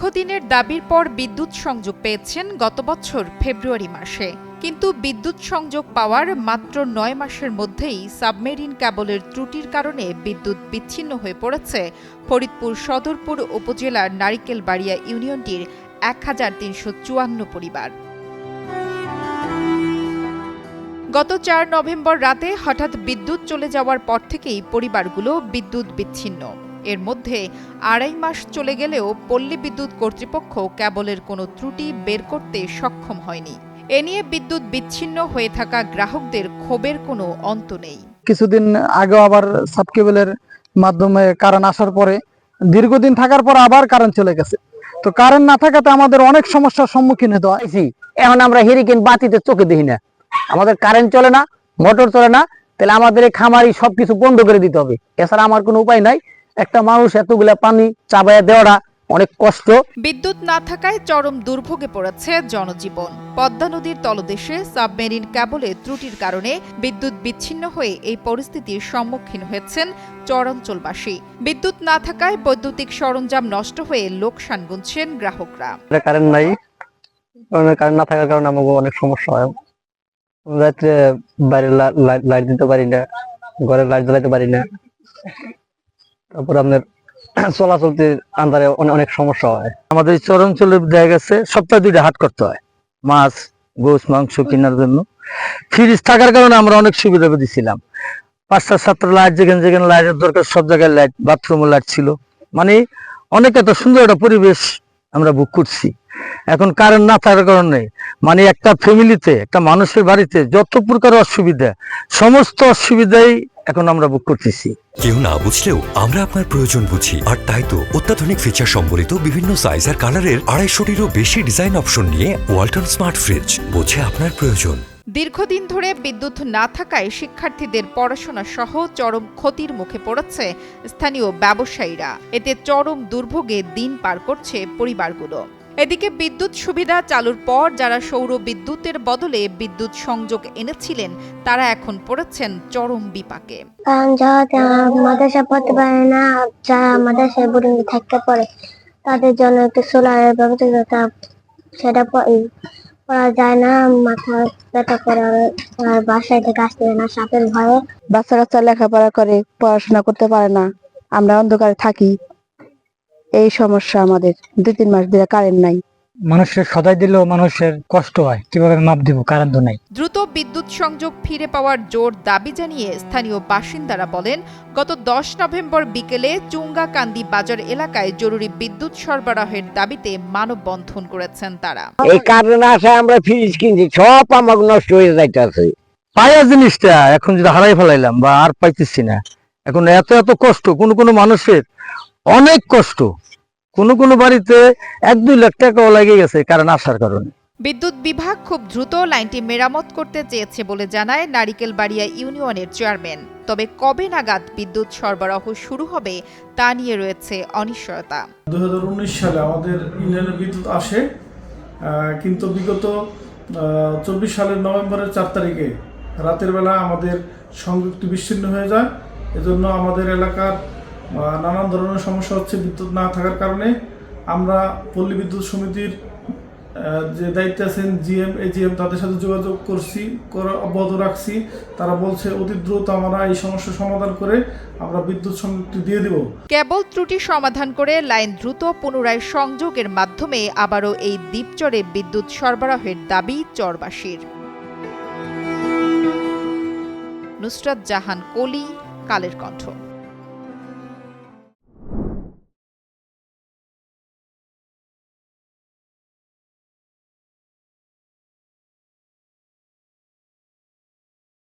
দীর্ঘদিনের দাবির পর বিদ্যুৎ সংযোগ পেয়েছেন গত বছর ফেব্রুয়ারি মাসে। কিন্তু বিদ্যুৎ সংযোগ পাওয়ার মাত্র নয় মাসের মধ্যেই সাবমেরিন ক্যাবলের ত্রুটির কারণে বিদ্যুৎ বিচ্ছিন্ন হয়ে পড়েছে। ফরিদপুর সদরপুর উপজেলার নারিকেলবাড়িয়া ইউনিয়নটির এক হাজার তিনশো চুয়ান্ন পরিবার। গত চার নভেম্বর রাতে হঠাৎ বিদ্যুৎ চলে যাওয়ার পর থেকেই পরিবারগুলো বিদ্যুৎ বিচ্ছিন্ন। এর মধ্যে আড়াই মাস চলে গেলেও পল্লী বিদ্যুৎ কর্তৃপক্ষ কেবলের কোনো ত্রুটি বের করতে সক্ষম হয়নি। এ নিয়ে বিদ্যুৎ বিচ্ছিন্ন হয়ে থাকা গ্রাহকদের ক্ষোভের কোনো অন্ত নেই। কিছুদিন আগেও আবার সাবকেবলের মাধ্যমে কারেন্ট আসার পরে দীর্ঘদিন থাকার পর আবার কারেন্ট চলে গেছে। তো কারেন্ট না থাকাতে আমাদের অনেক সমস্যার সম্মুখীন হতে হয়। এখন আমরা হেরিকেন বাতিতে চোখে দেখি না। আমাদের কারেন্ট চলে না মোটর চলে না তাহলে আমাদের খামারি সবকিছু বন্ধ করে দিতে হবে। এছাড়া আমার কোনো উপায় নাই। একটা মানুষ এতগুলা পানি চাবাইয়া দেওয়াটা অনেক কষ্ট। বিদ্যুৎ না থাকায় চরম দুর্ভোগে পড়েছে জনজীবন। পদ্মা নদীর তলদেশে সাবমেরিন ক্যাবলে ত্রুটির কারণে বিদ্যুৎ বিচ্ছিন্ন হয়ে এই পরিস্থিতির সম্মুখীন হয়েছেন চরাঞ্চলবাসী। বিদ্যুৎ না থাকায় বৈদ্যুতিক সরঞ্জাম নষ্ট হয়ে লোকসান গুনছেন গ্রাহকরা। কারেন্ট নাই। কারেন্ট না থাকার কারণে আমাকে অনেক সমস্যা হয়। রাত্রে বাইরে লাইট দিতে পারি না ঘরে লাইট জ্বালাতে পারি না। তারপর আপনার চলাচলতে আন্দারে অনেক সমস্যা হয়। আমাদের চরাঞ্চলের চরাঞ্চলে দেখা গেছে, সপ্তাহে দুইটা হাট করতে হয়, মাছ গোস মাংস কেনার জন্য। ফ্রিজ থাকার কারণে আমরা অনেক সুবিধা পেয়েছিলাম পাঁচটা, সাতটা লাইট, যেখানে যেখানে লাইটের দরকার, সব জায়গায় লাইট বাথরুমে লাইট ছিল। মানে অনেক এত সুন্দর একটা পরিবেশ আমরা বুক করছি। এখন কারেন্ট না থাকার কারণে মানে একটা ফ্যামিলিতে একটা মানুষের বাড়িতে যত প্রকার অসুবিধা, সমস্ত অসুবিধাই এখন আমরা বুক করতেছি। কেউ না বুঝলেও আমরা আপনার প্রয়োজন বুঝি। আর তাই তো অত্যাধুনিক ফিচার সম্বলিত বিভিন্ন সাইজ আর কালারের আড়াইশোটিরও বেশি ডিজাইন অপশন নিয়ে ওয়ালটন স্মার্ট ফ্রিজ বোঝে আপনার প্রয়োজন। দীর্ঘদিন ধরে বিদ্যুৎ না থাকায় শিক্ষার্থীদের পড়াশোনা সহ চরম ক্ষতির মুখে পড়েছে স্থানীয় ব্যবসায়ীরা। এতে চরম দুর্ভোগে দিন পার করছে পরিবারগুলো। এদিকে বিদ্যুৎ সুবিধা চালুর পর যারা সৌর বিদ্যুতের বদলে বিদ্যুৎ সংযোগ এনেছিলেন, তারা এখন পড়েছেন চরম বিপাকে। মাদ্রাসা পড়তে পারে না, যারা থাকতে পারে, তাদের জন্য একটু সোলারের ব্যবস্থা সেটা করা যায় না, মাথা ব্যথা করে আর বাসায় থেকে আসতে না, সাপের ভয়ে। বাচ্চা কাচ্চা লেখাপড়া করে, পড়াশোনা করতে পারে না, আমরা অন্ধকারে থাকি। এই সমস্যা আমাদের, দুই তিন মাস ধরে কারেন্ট নাই। মানুষের সদাই দিলেও মানুষের কষ্ট হয়। কীভাবে মাপ দিব? কারণ তো নাই। দ্রুত বিদ্যুৎ সংযোগ ফিরে পাওয়ার জোর দাবি জানিয়ে স্থানীয় বাসিন্দারা বলেন গত দশ নভেম্বর বিকেলে চুঙ্গাকান্দি বাজার এলাকায় জরুরি বিদ্যুৎ সরবরাহের দাবিতে মানববন্ধন করেছেন তারা। এই কারণে আসায় আমরা ফ্রিজ কিনছি সব আমার নষ্ট হয়ে যাইতেছে। পায়া জিনিসটা এখন যদি হারাই ফেলাইলাম বা আর পাইতেছি না এখন এত এত কষ্ট কোন কোন মানুষের অনেক কষ্ট। কোন কোন বাড়িতে এক দুই লাখ টাকাও লাগে গেছে কারণ আসার কারণে। বিদ্যুৎ বিভাগ খুব দ্রুত লাইনটি মেরামত করতে চেয়েছে বলে জানায় নারিকেলবাড়িয়া ইউনিয়নের চেয়ারম্যান। তবে কবে নাগাদ বিদ্যুৎ সরবরাহ শুরু হবে তা নিয়ে রয়েছে অনিশ্চয়তা। দু হাজার উনিশ সালে আমাদের ইউনিয়নে বিদ্যুৎ আসে আহ, কিন্তু বিগত চব্বিশ সালের নভেম্বরের চার তারিখে রাতের বেলা আমাদের সংযুক্তি বিচ্ছিন্ন হয়ে যায়। এজন্য আমাদের এলাকার নানান ধরনের সমস্যা হচ্ছে, বিদ্যুৎ না থাকার কারণে আমরা পল্লী বিদ্যুৎ সমিতির যে দায়িত্বে আছেন জিএম এজিএম তাদের সাথে যোগাযোগ করছি, করা অব্যাহত রাখছি। তারা বলছে, অতি দ্রুত আমরা এই সমস্যার সমাধান করে আমরা বিদ্যুৎ সংযুক্তি দিয়ে দেবো। কেবল ত্রুটি সমাধান করে লাইন দ্রুত পুনরায় সংযোগের মাধ্যমে আবারও এই দ্বীপচরে বিদ্যুৎ সরবরাহের দাবি চরবাসীর। নুসরাত জাহান, কলি, কালের কণ্ঠ।